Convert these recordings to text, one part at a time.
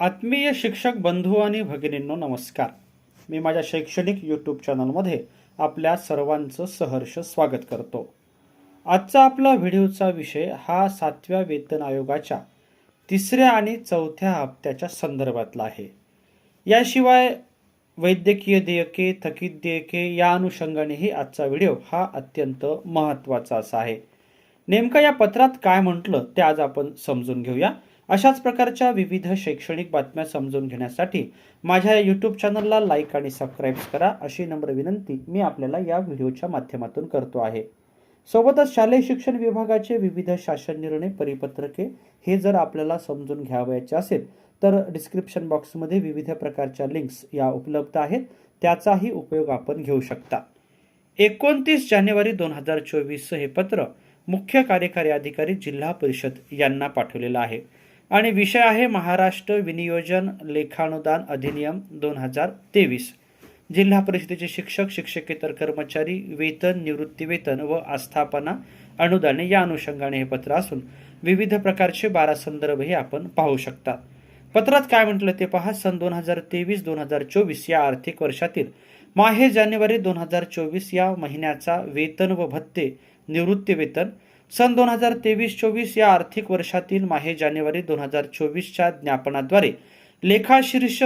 आत्मीय शिक्षक बंधू आणि भगिनींनो नमस्कार. मी माझ्या शैक्षणिक यूट्यूब चॅनलमध्ये आपल्या सर्वांचं सहर्ष स्वागत करतो. आजचा आपला व्हिडिओचा विषय हा सातव्या वेतन आयोगाच्या तिसऱ्या आणि चौथ्या हप्त्याच्या संदर्भातला आहे. याशिवाय वैद्यकीय देयके थकीत देयके या अनुषंगानेही आजचा व्हिडिओ हा अत्यंत महत्त्वाचा असा आहे. नेमकं या पत्रात काय म्हटलं ते आज आपण समजून घेऊया. अशाच प्रकारच्या विविध शैक्षणिक बातम्या समजून घेण्यासाठी माझ्या या यूट्यूब चॅनलला लाईक आणि सबस्क्राईब करा अशी नम्र विनंती मी आपल्याला या व्हिडिओच्या माध्यमातून करतो आहे. सोबतच शालेय शिक्षण विभागाचे विविध शासन निर्णय परिपत्रके हे जर आपल्याला समजून घ्यावयाचे असेल तर डिस्क्रिप्शन बॉक्समध्ये विविध प्रकारच्या लिंक्स या उपलब्ध आहेत. त्याचाही उपयोग आपण घेऊ शकता. एकोणतीस जानेवारी दोन हजार चोवीसचं हे पत्र मुख्य कार्यकारी अधिकारी जिल्हा परिषद यांना पाठवलेलं आहे. आणि विषय आहे महाराष्ट्र विनियोजन लेखानुदान अधिनियम दोन हजार तेवीस. जिल्हा परिषदेचे शिक्षक शिक्षकेतर कर्मचारी वेतन निवृत्तीवेतन व आस्थापना अनुदाने या अनुषंगाने हे पत्र असून विविध प्रकारचे बारा संदर्भही आपण पाहू शकता. पत्रात काय म्हटलं ते पहा. सन दोन हजार तेवीस दोन हजार चोवीस या आर्थिक वर्षातील माहे जानेवारी दोन हजार चोवीस या महिन्याचा वेतन व भत्ते निवृत्ती वेतन सन दोन हजार तेवीस चोवीस या आर्थिक वर्षातील माहे जानेवारी दोन हजार चोवीसच्या ज्ञापनाद्वारे लेखाशीर्ष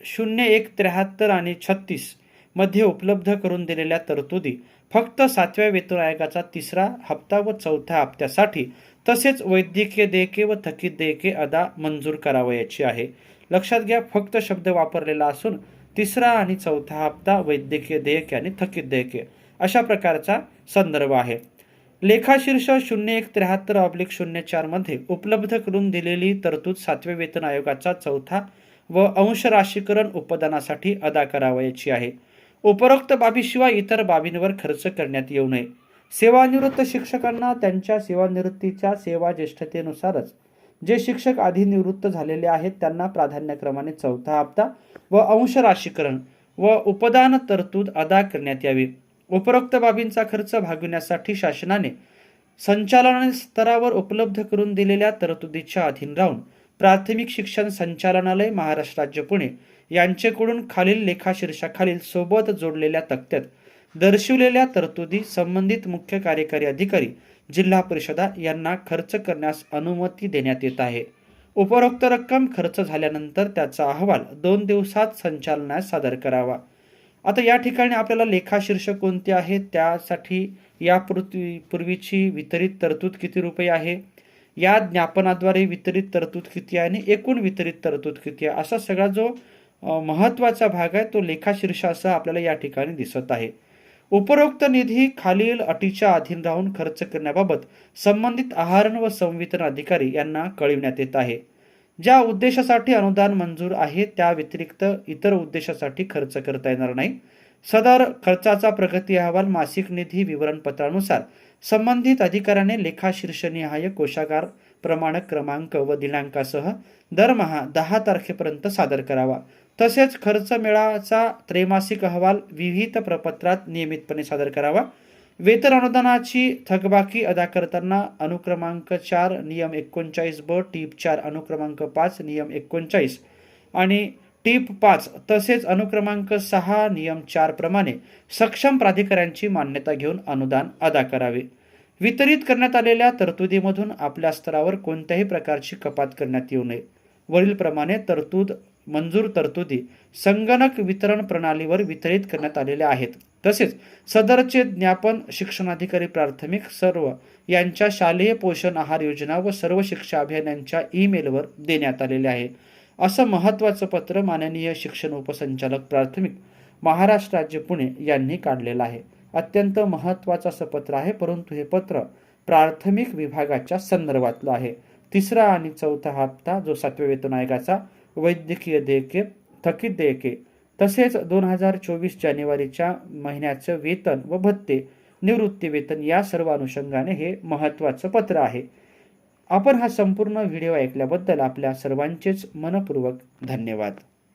शून्य एक त्र्याहत्तर आणि छत्तीसमध्ये उपलब्ध करून दिलेल्या तरतुदी फक्त सातव्या वेतन आयोगाचा तिसरा हप्ता व चौथ्या हप्त्यासाठी तसेच वैद्यकीय देयके व थकीत देयके अदा मंजूर करावयाची आहे. लक्षात घ्या फक्त शब्द वापरलेला असून तिसरा आणि चौथा हप्ता वैद्यकीय देयके आणि थकीत देयके अशा प्रकारचा संदर्भ आहे. लेखाशीर्ष शून्य एक त्र्याहत्तर ऑब्लिक शून्य चारमध्ये उपलब्ध करून दिलेली तरतूद सातव्या वेतन आयोगाचा चौथा व अंश राशीकरण उपदानासाठी अदा करावयाची आहे. उपरोक्त बाबीशिवाय इतर बाबींवर खर्च करण्यात येऊ नये. सेवानिवृत्त शिक्षकांना त्यांच्या सेवानिवृत्तीच्या सेवा ज्येष्ठतेनुसारच जे शिक्षक आधी निवृत्त झालेले आहेत त्यांना प्राधान्यक्रमाने चौथा हप्ता व अंश राशीकरण व उपदान तरतूद अदा करण्यात यावी. उपरोक्त बाबींचा खर्च भागविण्यासाठी शासनाने संचालन स्तरावर उपलब्ध करून दिलेल्या तरतुदीच्या अधीन राहून प्राथमिक शिक्षण संचालनालय महाराष्ट्र राज्य पुणे यांचेकडून खालील लेखाशीर्षाखालील सोबत जोडलेल्या तक्त्यात दर्शवलेल्या तरतुदी संबंधित मुख्य कार्यकारी अधिकारी जिल्हा परिषदा यांना खर्च करण्यास अनुमती देण्यात येत आहे. उपरोक्त रक्कम खर्च झाल्यानंतर त्याचा अहवाल दोन दिवसात संचालनास सादर करावा. आता या ठिकाणी आपल्याला लेखाशीर्ष कोणते आहे त्यासाठी या पृथ्वी पूर्वीची वितरित तरतूद किती रुपये आहे? या ज्ञापनाद्वारे वितरित तरतूद किती आहे आणि एकूण वितरित तरतूद किती आहे? असा सगळा जो महत्त्वाचा भाग आहे तो लेखाशीर्षासह आपल्याला या ठिकाणी दिसत आहे. उपरोक्त निधी खालील अटीच्या अधीन राहून खर्च करण्याबाबत संबंधित आहारण व संवितरण अधिकारी यांना कळविण्यात येत आहे. ज्या उद्देशासाठी अनुदान मंजूर आहे त्या व्यतिरिक्त इतर उद्देशासाठी खर्च करता येणार नाही. सदर खर्चाचा प्रगती अहवाल मासिक निधी विवरणपत्रानुसार संबंधित अधिकाऱ्याने लेखाशीर्षनिहाय कोशागार प्रमाणक क्रमांक व दिनांकासह दरमहा दहा तारखेपर्यंत सादर करावा. तसेच खर्च मेळाचा त्रैमासिक अहवाल विविध प्रपत्रात नियमितपणे सादर करावा. वेतन अनुदानाची थकबाकी अदा करताना अनुक्रमांक चार नियम एकोणचाळीस ब टीप चार अनुक्रमांक पाच नियम एकोणचाळीस. आणि टीप पाच तसेच अनुक्रमांक सहा नियम चार प्रमाणे सक्षम प्राधिकाऱ्यांची मान्यता घेऊन अनुदान अदा करावे. वितरित करण्यात आलेल्या तरतुदीमधून आपल्या स्तरावर कोणत्याही प्रकारची कपात करण्यात येऊ नये. वरीलप्रमाणे तरतूद मंजूर तरतुदी संगणक वितरण प्रणालीवर वितरित करण्यात आलेल्या आहेत. तसेच सदरचे ज्ञापन शिक्षणाधिकारी प्राथमिक सर्व यांच्या शालेय पोषण आहार योजना व सर्व शिक्षा अभियानांच्या ईमेलवर देण्यात आलेले आहे. असं महत्त्वाचं पत्र माननीय शिक्षण उपसंचालक प्राथमिक महाराष्ट्र राज्य पुणे यांनी काढलेलं आहे. अत्यंत महत्त्वाचं असं पत्र आहे परंतु हे पत्र प्राथमिक विभागाच्या संदर्भातलं आहे. तिसरा आणि चौथा हप्ता जो सातव्या वेतन आयोगाचा वैद्यकीय देयके थकीत देयके तसेच दोन हजार चोवीस जानेवारीच्या महिन्याचं वेतन व भत्ते निवृत्ती वेतन या सर्व अनुषंगाने हे महत्त्वाचं पत्र आहे. आपण हा संपूर्ण व्हिडिओ ऐकल्याबद्दल आपल्या सर्वांचेच मनपूर्वक धन्यवाद.